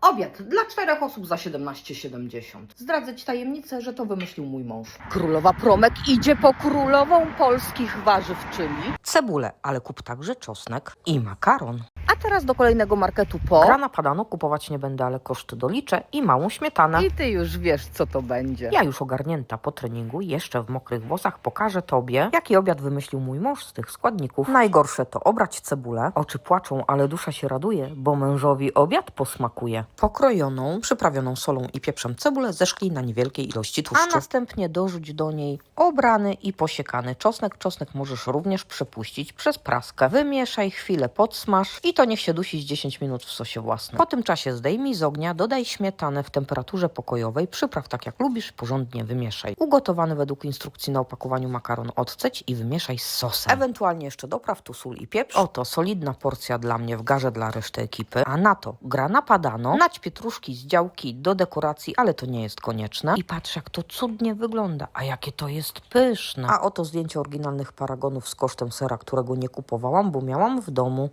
Obiad dla czterech osób za 17,70. Zdradzę Ci tajemnicę, że to wymyślił mój mąż. Królowa Promek idzie po królową polskich warzyw, czyli cebulę, ale kup także czosnek i makaron. A teraz do kolejnego marketu po... Grana padano kupować nie będę, ale koszty doliczę i małą śmietanę. I Ty już wiesz, co to będzie. Ja już ogarnięta po treningu, jeszcze w mokrych włosach pokażę Tobie, jaki obiad wymyślił mój mąż z tych składników. Najgorsze to obrać cebulę. Oczy płaczą, ale dusza się raduje, bo mężowi obiad posmakuje. Pokrojoną, przyprawioną solą i pieprzem cebulę zeszkli na niewielkiej ilości tłuszczu. A następnie dorzuć do niej obrany i posiekany czosnek. Czosnek możesz również przepuścić przez praskę. Wymieszaj chwilę, podsmaż i to niech się dusi z 10 minut w sosie własnym. Po tym czasie zdejmij z ognia, dodaj śmietanę w temperaturze pokojowej, przypraw tak jak lubisz, porządnie wymieszaj. Ugotowany według instrukcji na opakowaniu makaron odceć i wymieszaj z sosem. Ewentualnie jeszcze dopraw tu sól i pieprz. Oto solidna porcja dla mnie w garze dla reszty ekipy. A na to grana padano, nać pietruszki z działki do dekoracji, ale to nie jest konieczne. I patrz jak to cudnie wygląda, a jakie to jest pyszne. A oto zdjęcie oryginalnych paragonów z kosztem sera, którego nie kupowałam, bo miałam w domu.